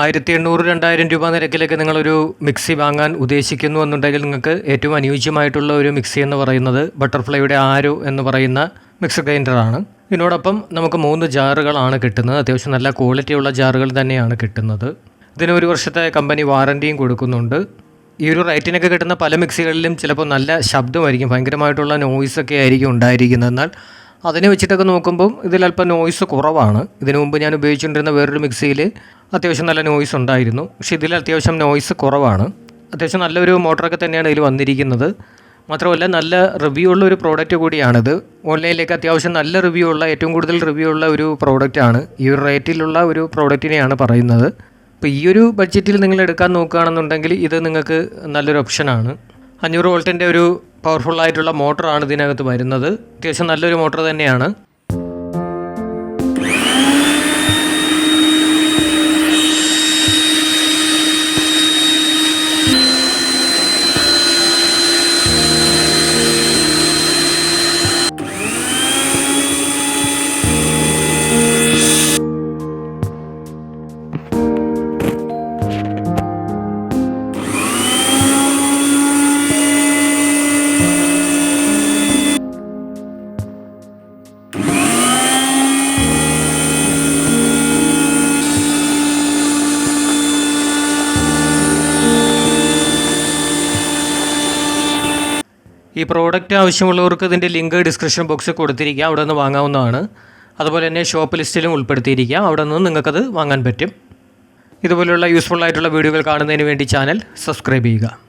ആയിരത്തി എണ്ണൂറ് രണ്ടായിരം രൂപ നിരക്കിലൊക്കെ നിങ്ങളൊരു മിക്സി വാങ്ങാൻ ഉദ്ദേശിക്കുന്നു എന്നുണ്ടെങ്കിൽ നിങ്ങൾക്ക് ഏറ്റവും അനുയോജ്യമായിട്ടുള്ള ഒരു മിക്സി എന്ന് പറയുന്നത് ബട്ടർഫ്ലൈയുടെ ആരോ എന്ന് പറയുന്ന മിക്സർ ഗ്രൈൻഡറാണ്. ഇതിനോടൊപ്പം നമുക്ക് മൂന്ന് ജാറുകളാണ് കിട്ടുന്നത്. അത്യാവശ്യം നല്ല ക്വാളിറ്റിയുള്ള ജാറുകൾ തന്നെയാണ് കിട്ടുന്നത്. ഇതിന് ഒരു വർഷത്തെ കമ്പനി വാറന്റിയും കൊടുക്കുന്നുണ്ട്. ഈ ഒരു റേറ്റിനൊക്കെ കിട്ടുന്ന പല മിക്സികളിലും ചിലപ്പോൾ നല്ല ശബ്ദമായിരിക്കും. ഭയങ്കരമായിട്ടുള്ള നോയിസൊക്കെ ആയിരിക്കും ഉണ്ടായിരിക്കുന്നത്. എന്നാൽ അതിനെ വെച്ചിട്ടൊക്കെ നോക്കുമ്പം ഇതിലല്പം നോയ്സ് കുറവാണ്. ഇതിനു മുമ്പ് ഞാൻ ഉപയോഗിച്ചുകൊണ്ടിരുന്ന വേറൊരു മിക്സിയിൽ അത്യാവശ്യം നല്ല നോയ്സ് ഉണ്ടായിരുന്നു. പക്ഷേ ഇതിൽ അത്യാവശ്യം നോയ്സ് കുറവാണ്. അത്യാവശ്യം നല്ലൊരു മോട്ടറൊക്കെ തന്നെയാണ് ഇതിൽ വന്നിരിക്കുന്നത്. മാത്രമല്ല നല്ല റിവ്യൂ ഉള്ള ഒരു പ്രോഡക്റ്റ് കൂടിയാണിത്. ഓൺലൈനിലേക്ക് അത്യാവശ്യം നല്ല റിവ്യൂ ഉള്ള ഏറ്റവും കൂടുതൽ റിവ്യൂ ഉള്ള ഒരു പ്രോഡക്റ്റാണ് ഈ ഒരു റേറ്റിലുള്ള ഒരു പ്രോഡക്റ്റിനെയാണ് പറയുന്നത്. അപ്പോൾ ഈ ഒരു ബഡ്ജറ്റിൽ നിങ്ങൾ എടുക്കാൻ നോക്കുകയാണെന്നുണ്ടെങ്കിൽ ഇത് നിങ്ങൾക്ക് നല്ലൊരു ഓപ്ഷനാണ് അഞ്ഞൂറ് വോൾട്ടിന്റെ ഒരു പവർഫുൾ ആയിട്ടുള്ള മോട്ടറാണ് ഇതിനകത്ത് വരുന്നത്. അത്യാവശ്യം നല്ലൊരു മോട്ടർ തന്നെയാണ്. ഈ പ്രോഡക്റ്റ് ആവശ്യമുള്ളവർക്ക് ഇതിന്റെ ലിങ്ക് ഡിസ്ക്രിപ്ഷൻ ബോക്സിൽ കൊടുത്തിരിക്കുക. അവിടെ നിന്ന് വാങ്ങാവുന്നതാണ്. അതുപോലെ തന്നെ ഷോപ്പ് ലിസ്റ്റിലും ഉൾപ്പെടുത്തിയിരിക്കുക. അവിടെ നിന്ന് നിങ്ങൾക്കത് വാങ്ങാൻ പറ്റും. ഇതുപോലെയുള്ള യൂസ്ഫുൾ ആയിട്ടുള്ള വീഡിയോകൾ കാണുന്നതിന് വേണ്ടി ചാനൽ സബ്സ്ക്രൈബ് ചെയ്യുക.